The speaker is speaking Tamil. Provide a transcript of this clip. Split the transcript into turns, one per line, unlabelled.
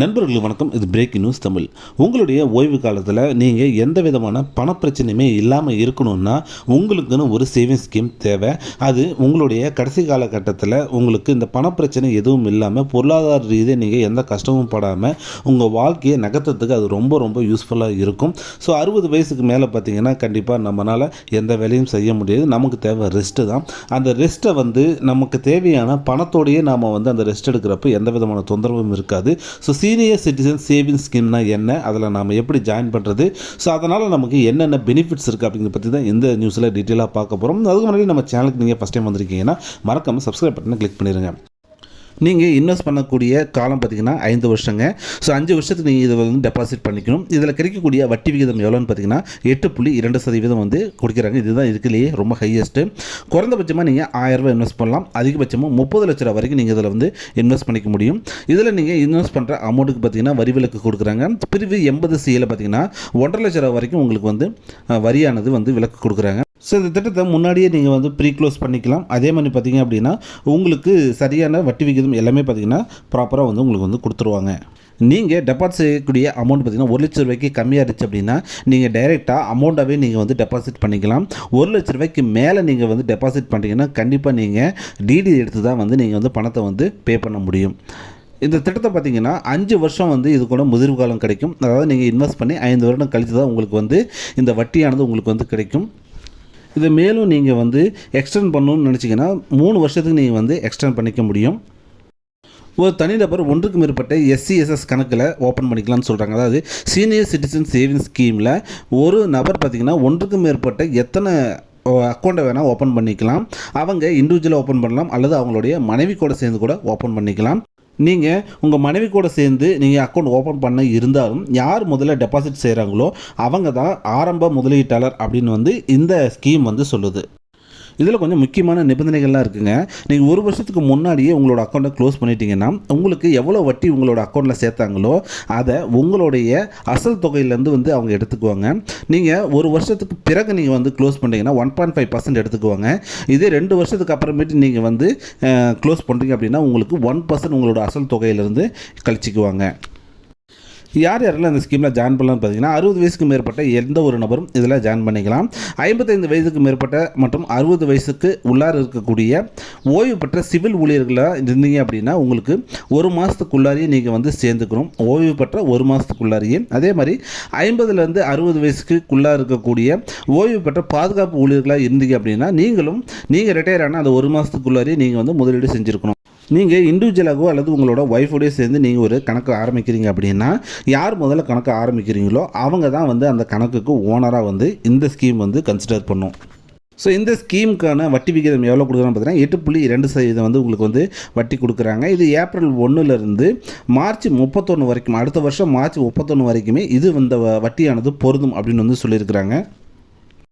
நண்பர்களுக்கு வணக்கம். இது பிரேக் நியூஸ் தமிழ். உங்களுடைய ஓய்வு காலத்தில் நீங்கள் எந்த விதமான பணப்பிரச்சனையுமே இல்லாமல் இருக்கணும்னா உங்களுக்குன்னு ஒரு சேவிங்ஸ் ஸ்கீம் தேவை. அது உங்களுடைய கடைசி காலகட்டத்தில் உங்களுக்கு இந்த பணப்பிரச்சனை எதுவும் இல்லாமல் பொருளாதார ரீதியாக நீங்கள் எந்த கஷ்டமும் படாமல் உங்கள் வாழ்க்கையை நகர்த்தத்துக்கு அது ரொம்ப ரொம்ப யூஸ்ஃபுல்லாக இருக்கும். ஸோ அறுபது வயசுக்கு மேலே பார்த்தீங்கன்னா கண்டிப்பாக நம்மளால் எந்த வேலையும் செய்ய முடியாது. நமக்கு தேவை ரெஸ்ட்டு தான். அந்த ரெஸ்ட்டை வந்து நமக்கு தேவையான பணத்தோடையே நாம் வந்து அந்த ரெஸ்ட் எடுக்கிறப்ப எந்த விதமான தொந்தரவும் இருக்காது. ஸோ சீனியர் சிட்டிசன் சேவிங்ஸ் ஸ்கீம்னா என்ன? அதில் நாம் எப்படி ஜாயின் பண்ணுறது ஸோ அதனால் நமக்கு என்னென்ன பெனிஃபிட்ஸ் இருக்குது அப்படிங்கிறத பற்றி தான் இந்த நியூஸில் டீட்டெயிலாக பார்க்க போகிறோம் அதுக்கு முன்னாடி நம்ம சேனலுக்கு நீங்கள் ஃபஸ்ட் டைம் வந்திருக்கீங்கன்னா மறக்காமல் சப்ஸ்கிரைப் பட்டனை கிளிக் பண்ணிடுங்க நீங்கள் இன்வெஸ்ட் பண்ணக்கூடிய காலம் பார்த்தீங்கன்னா ஐந்து வருஷங்க. ஸோ அஞ்சு வருஷத்துக்கு நீங்கள் இதை வந்து டெபாசிட் பண்ணிக்கணும். இதில் கிடைக்கக்கூடிய வட்டி விகிதம் எவ்வளோன்னு பார்த்தீங்கன்னா எட்டு புள்ளி இரண்டு சதவீதம் வந்து கொடுக்குறாங்க. இதுதான் இதுக்குலேயே ரொம்ப ஹையஸ்ட்டு குறைந்தபட்சமாக நீங்கள் ஆயிரம் ரூபாய் இன்வெஸ்ட் பண்ணலாம். அதிகபட்சமாக முப்பது லட்ச ரூபா வரைக்கும் நீங்கள் இதில் வந்து இன்வெஸ்ட் பண்ணிக்க முடியும். இதில் நீங்கள் இன்வெஸ்ட் பண்ணுற அமௌண்ட்டுக்கு பார்த்தீங்கன்னா வரி விலக்கு கொடுக்குறாங்க. பிரிவு எண்பது சியில் பார்த்தீங்கன்னா ஒன்றரை லட்ச ரூபா வரைக்கும் உங்களுக்கு வந்து வரியானது வந்து விலக்கு கொடுக்குறாங்க. ஸோ இந்த திட்டத்தை முன்னாடியே நீங்கள் வந்து ப்ரீ க்ளோஸ் பண்ணிக்கலாம். அதே மாதிரி பார்த்தீங்க அப்படின்னா உங்களுக்கு சரியான வட்டி விகிதம் எல்லாமே பார்த்தீங்கன்னா ப்ராப்பராக வந்து உங்களுக்கு வந்து கொடுத்துருவாங்க. நீங்கள் டெபாசிட் செய்யக்கூடிய அமௌண்ட் பார்த்தீங்கன்னா ஒரு லட்ச ரூபாய்க்கு கம்மியாக இருந்துச்சு அப்படின்னா நீங்கள் டைரெக்டாக அமௌண்ட்டாகவே நீங்கள் வந்து டெபாசிட் பண்ணிக்கலாம். ஒரு லட்ச ரூபாய்க்கு மேலே நீங்கள் வந்து டெபாசிட் பண்ணிட்டீங்கன்னா கண்டிப்பாக நீங்கள் டிடி எடுத்து தான் வந்து நீங்கள் வந்து பணத்தை வந்து பே பண்ண முடியும். இந்த திட்டத்தை பார்த்தீங்கன்னா அஞ்சு வருஷம் வந்து இது கூட முதிர்வு காலம் கிடைக்கும். அதாவது நீங்கள் இன்வெஸ்ட் பண்ணி ஐந்து வருடம் கழித்து தான் உங்களுக்கு வந்து இந்த வட்டியானது உங்களுக்கு வந்து கிடைக்கும். இதை மேலும் நீங்கள் வந்து எக்ஸ்டெண்ட் பண்ணணும்னு நினச்சிங்கன்னா மூணு வருஷத்துக்கு நீங்கள் வந்து எக்ஸ்டெண்ட் பண்ணிக்க முடியும். ஒரு தனிநபர் ஒன்றுக்கு மேற்பட்ட எஸ்சிஎஸ்எஸ் கணக்கில் ஓப்பன் பண்ணிக்கலாம்னு சொல்கிறாங்க அதாவது சீனியர் சிட்டிசன் சேவிங்ஸ் ஸ்கீமில் ஒரு நபர் பார்த்திங்கன்னா ஒன்றுக்கு மேற்பட்ட எத்தனை அக்கௌண்ட்டை வேணால் ஓப்பன் பண்ணிக்கலாம். அவங்க இண்டிவிஜுவலாக ஓப்பன் பண்ணலாம். அல்லது அவங்களுடைய மனைவி கூட சேர்ந்து கூட ஓப்பன் பண்ணிக்கலாம். நீங்கள் உங்கள் மனைவி கூட சேர்ந்து நீங்கள் அக்கௌண்ட் ஓப்பன் பண்ண இருந்தாலும் யார் முதல்ல டெபாசிட் செய்கிறாங்களோ அவங்க தான் ஆரம்ப முதலீட்டாளர் அப்படின்னு வந்து இந்த ஸ்கீம் வந்து சொல்லுது. இதில் கொஞ்சம் முக்கியமான நிபந்தனைகள்லாம் இருக்குங்க. நீங்கள் ஒரு வருஷத்துக்கு முன்னாடியே உங்களோட அக்கௌண்ட்டை க்ளோஸ் பண்ணிட்டீங்கன்னா உங்களுக்கு எவ்வளோ வட்டி உங்களோட அக்கௌண்ட்டில் சேர்த்தாங்களோ அதை உங்களுடைய அசல் தொகையிலேருந்து வந்து அவங்க எடுத்துக்குவாங்க. நீங்கள் ஒரு வருஷத்துக்கு பிறகு நீங்கள் வந்து க்ளோஸ் பண்ணிட்டீங்கன்னா ஒன் பாயிண்ட் ஃபைவ் பர்சன்ட் எடுத்துக்குவாங்க. இதே ரெண்டு வருஷத்துக்கு அப்புறமேட்டு நீங்கள் வந்து க்ளோஸ் பண்ணுறீங்க அப்படின்னா உங்களுக்கு ஒன் பர்சன்ட் உங்களோட அசல் தொகையிலேருந்து கழிச்சிக்குவாங்க. யார் யாரெல்லாம் இந்த ஸ்கீமில் ஜாயின் பண்ணலாம்னு பார்த்தீங்கன்னா அறுபது வயசுக்கு மேற்பட்ட எந்த ஒரு நபரும் இதில் ஜாயின் பண்ணிக்கலாம். ஐம்பத்தைந்து வயதுக்கு மேற்பட்ட மற்றும் அறுபது வயசுக்கு உள்ளார இருக்கக்கூடிய ஓய்வு பெற்ற சிவில் ஊழியர்களாக இருந்தீங்க அப்படின்னா உங்களுக்கு ஒரு மாதத்துக்குள்ளாரியே நீங்கள் வந்து சேர்ந்துக்கணும். ஓய்வு பெற்ற ஒரு மாதத்துக்குள்ளாரியே அதே மாதிரி ஐம்பதுலேருந்து அறுபது வயசுக்குள்ளாக இருக்கக்கூடிய ஓய்வு பெற்ற பாதுகாப்பு ஊழியர்களாக இருந்தீங்க அப்படின்னா நீங்களும் நீங்கள் ரிட்டையர் ஆனால் அந்த ஒரு மாதத்துக்குள்ளாரியே நீங்கள் வந்து முதலீடு செஞ்சுருக்கணும். நீங்கள் இண்டிவிஜுவலாகவோ அல்லது உங்களோட ஒய்ஃபோடய சேர்ந்து நீங்கள் ஒரு கணக்கு ஆரம்பிக்கிறீங்க அப்படின்னா யார் முதல்ல கணக்கு ஆரம்பிக்கிறீங்களோ அவங்க தான் வந்து அந்த கணக்குக்கு ஓனராக வந்து இந்த ஸ்கீம் வந்து கன்சிடர் பண்ணும். ஸோ இந்த ஸ்கீமுக்கான வட்டி விகிதம் எவ்வளோ கொடுக்குறான்னு பார்த்தீங்கன்னா எட்டு புள்ளி ரெண்டு சதவீதம் வந்து உங்களுக்கு வந்து வட்டி கொடுக்குறாங்க. இது ஏப்ரல் ஒன்றுலேருந்து மார்ச் முப்பத்தொன்று வரைக்கும் அடுத்த வருஷம் மார்ச் முப்பத்தொன்று வரைக்குமே இது இந்த வ- வட்டியானது பொருந்தும் அப்படின்னு வந்து சொல்லியிருக்கிறாங்க.